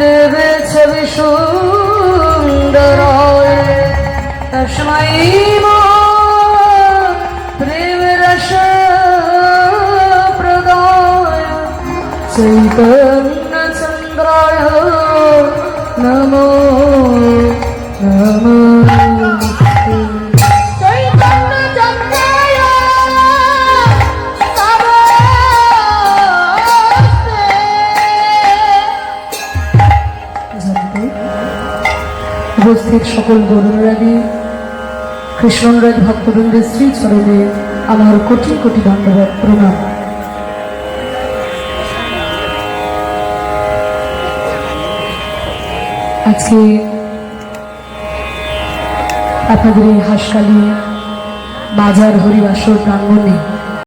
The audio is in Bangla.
देवे छवि सुंदर समय श्रीपन्नचन्द्राय নমো नमो। উপস্থিত সকল গরুরাদি কৃষ্ণরাজ ভক্তবৃন্দের শ্রী চরণে আমার কোটি কোটি দণ্ডবাদ প্রণাম। আজকে আপনাদের এই হাসকালী বাজার হরিবাসর প্রাঙ্গণে